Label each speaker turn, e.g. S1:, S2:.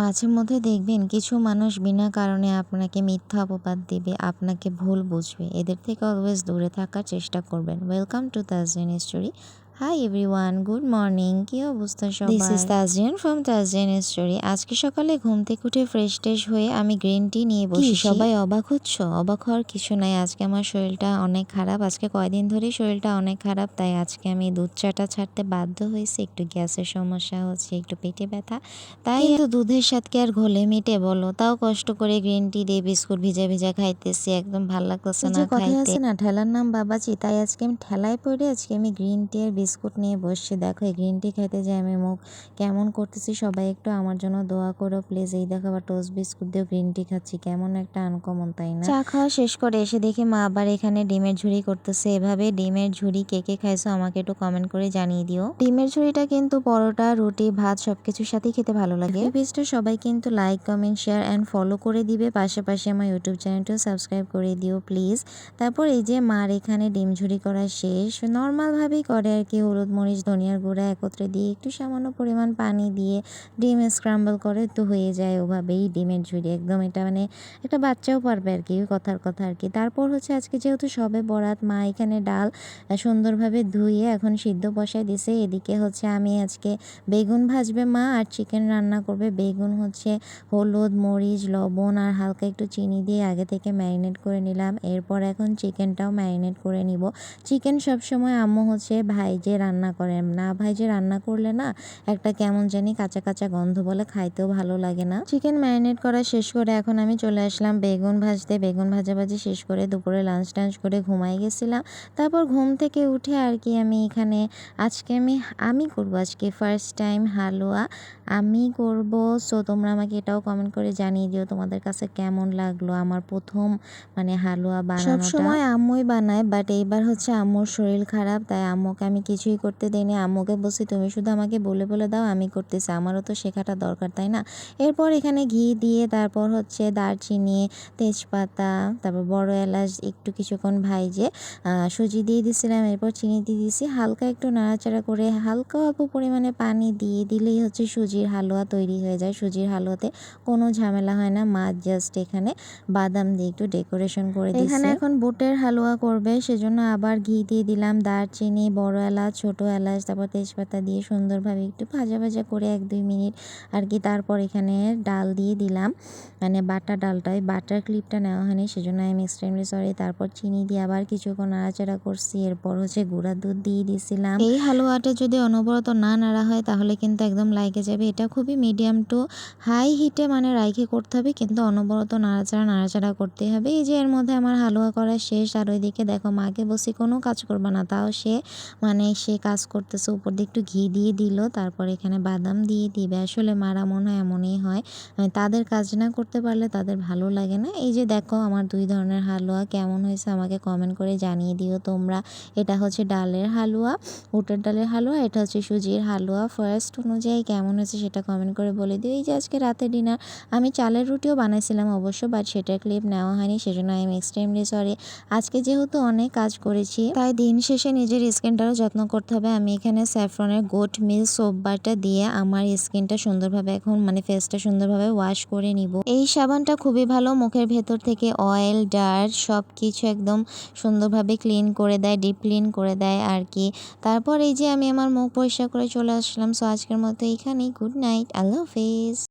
S1: মাঝে মধ্যে দেখবেন কিছু মানুষ বিনা কারণে আপনাকে মিথ্যা অপবাদ দেবে, আপনাকে ভুল বুঝবে। এদের থেকে অলওয়েজ দূরে থাকার চেষ্টা করবেন। Welcome to Tajrin story hi everyone good morning কি অবস্থা সবার this is Tajrin from Tajrin story আজকে সকালে ঘুম থেকে উঠে ফ্রেশ ট্রেশ হয়ে আমি গ্রিন টি নিয়ে বসি সবাই অবাক হচ্ছ? অবাক হওয়ার কিছু নাই। আজকে আমার শরীরটা অনেক খারাপ। আজকে কয়দিন ধরেই শরীরটা অনেক খারাপ তাই আজকে আমি দুধ চাটা ছাড়তে বাধ্য হয়েছি। একটু গ্যাসের সমস্যা হচ্ছে একটু পেটে ব্যথা। তাই তো দুধের সাথে আর ঘোলে মিটে বলো। তাও কষ্ট করে গ্রিন টি দিয়ে বিস্কুট ভিজা ভিজা খাইতেছি। একদম ভালো লাগতেছে না খাইতে। না ঠেলার নাম বাবাজি তাই আজকে আমি ঠেলায় পড়ে আজকে আমি গ্রিন টি আর বিস্কুট নিয়ে বসছি। দেখো এই গ্রিন টি খেতে যে আমি। মুখ কেমন করতেছি সবাই একটু আমার জন্য দোয়া করো প্লিজ এই দেখো আবার টোস্ট বিস্কুট দিয়েও গ্রিন টি খাচ্ছি। কেমন একটা আনকমন তাই না? চা খাওয়া শেষ করে এসে দেখি মা আবার এখানে ডিমের ঝুড়ি করতেছে। এভাবে ডিমের ঝুড়ি কে কে খাইছো আমাকে একটু কমেন্ট করে জানিয়ে দিও। ডিমের ঝুড়িটা কিন্তু পরোটা রুটি ভাত সবকিছুর সাথেই খেতে ভালো লাগে। পেজটা সবাই কিন্তু like comment share and follow করে দিবে। পাশাপাশি আমার ইউটিউব চ্যানেলটাও সাবস্ক্রাইব করে দিও প্লিজ তারপর এই যে মার এখানে ডিম ঝুড়ি করা শেষ নর্মালভাবেই করে আর কি। হলুদ মরিচ, ধনিয়ার গুঁড়া একত্রে দিয়ে একটু সামান্য পরিমাণ পানি দিয়ে ডিম স্ক্রাম্বল করে তো হয়ে যায় ওভাবেই ডিমের ঝুড়ি একদম এটা মানে একটা বাচ্চাও পারবে আর কি কথার কথা আর কি। তারপর হচ্ছে আজকে যেহেতু সবে বরাত, মা এখানে ডাল সুন্দরভাবে ধুয়ে এখন সিদ্ধ বসায় দিছে। এদিকে হচ্ছে আমি আজকে বেগুন ভাজবে মা আর চিকেন রান্না করবে। বেগুন হচ্ছে হলুদ, মরিচ, লবণ আর হালকা একটু চিনি দিয়ে আগে থেকে ম্যারিনেট করে নিলাম। এরপর এখন চিকেনটাও ম্যারিনেট করে নিব। চিকেন সবসময় আম্মু হচ্ছে ভাইজে রান্না করেন। না ভাইজে রান্না করলে না একটা কেমন জানি কাঁচা কাঁচা গন্ধ বলে খাইতেও ভালো লাগে না। চিকেন ম্যারিনেট করা শেষ করে এখন আমি চলে আসলাম বেগুন ভাজতে। বেগুন ভাজাভাজি শেষ করে দুপুরে লাঞ্চ টাঞ্চ করে ঘুমাই গেছিলাম। তারপর ঘুম থেকে উঠে আর কি আমি এখানে আজকে আমি আমি করব আজকে ফার্স্ট টাইম হালুয়া। আমি করব সো তোমরা আমাকে এটাও কমেন্ট করে জানিয়ে দিও তোমাদের কাছে কেমন লাগল আমার প্রথম মানে হালুয়া বানানো সময় আম্মুই বানায় বাট এইবার হচ্ছে আম্মুর শরীর খারাপ, তাই আম্মুকে আমি কিছুই করতে দেয়নি আম্মুকে বলছি, তুমি শুধু আমাকে বলে বলে দাও, আমি করতেছি। আমারও তো শেখাটা দরকার, তাই না? এরপর এখানে ঘি দিয়ে তারপর হচ্ছে দারচিনি, তেজপাতা, তারপর বড় এলাচ, একটু কিছুক্ষণ ভাইজে সুজি দিয়ে দিছিলাম। এরপর চিনি দিয়ে দিয়েছি হালকা একটু নাড়াচাড়া করে হালকা অল্প পরিমাণে পানি দিয়ে দিলেই হচ্ছে সুজির হালুয়া তৈরি হয়ে যায়। সুজির হালুয়াতে কোনো ঝামেলা হয় না। মা জাস্ট এখানে বাদাম দিয়ে একটু ডেকোরেশন করে এখানে এখন বুটের হালুয়া করবে, সেজন্য আবার ঘি দিয়ে দিলাম। দারচিনি, বড় এলাচ ছোট এলাচ, তারপর তেজপাতা দিয়ে সুন্দরভাবে একটু ভাজা ভাজা করে এক দুই মিনিট আর কি তারপর এখানে ডাল দিয়ে দিলাম। মানে বাটা ওই বাটার ক্লিপটা নেওয়া হয়নি, সেজন্য আমি এক্সট্রিমলি সরি তারপর চিনি দিয়ে আবার কিছুক্ষণ নাড়াচাড়া করছি, এরপর হচ্ছে গুঁড়া দুধ দিয়ে দিয়েছিলাম এই হালুয়াটা যদি অনবরত না নাড়া হয়, তাহলে কিন্তু একদম লাইকে যাবে। এটা খুবই মিডিয়াম টু হাই হিটে মানে রাইখে করতে হবে, কিন্তু অনবরত নাড়াচাড়া নাড়াচাড়া করতে হবে। এই যে এর মধ্যে আমার হালুয়া করা শেষ, আর ওইদিকে দেখো মাকে বসে কোনো কাজ করবে না, তাও সে মানে সে কাজ করতেছে উপর দিয়ে একটু ঘি দিয়ে দিল, তারপর এখানে বাদাম দিয়ে দিবে। আসলে মারা মনে হয় এমনই হয়। তাদের কাজ না করতে পারলে তাদের ভালো লাগে না। এই যে দেখো আমার দুই ধরনের হালুয়া, কেমন হয়েছে আমাকে কমেন্ট করে জানিয়ে দিও তোমরা। এটা হচ্ছে ডালের হালুয়া বুটের ডালের হালুয়া, এটা হচ্ছে সুজির হালুয়া। ফার্স্ট অনুযায়ী কেমন হয়েছে সেটা কমেন্ট করে বলে দিও। এই যে আজকে রাতে ডিনার আমি চালের রুটিও বানাইছিলাম অবশ্য বাট সেটার ক্লিপ নেওয়া হয়নি, সেজন্য আমি এক্সট্রিমলি সরি আজকে যেহেতু অনেক কাজ করেছি, তাই দিন শেষে নিজের স্কিনটারও যত্ন করতে হবে। আমি এখানে স্যাফরনের গোট মিল সোপ বারটা দিয়ে আমার স্কিনটা সুন্দরভাবে এখন মানে ফেসটা সুন্দরভাবে ওয়াশ করে নিব। এই সাবানটা খুবই ভালো, মুখের ভেতর থেকে অয়েল ডার্ট সব কিছু একদম সুন্দরভাবে ক্লিন করে দেয় ডিপ ক্লিন করে দেয় আর কি তারপর এই যে আমি আমার মুখ পরিষ্কার করে চলে আসলাম। সো আজকের মতো এখানেই। গুড নাইট আল্লাহ হাফিজ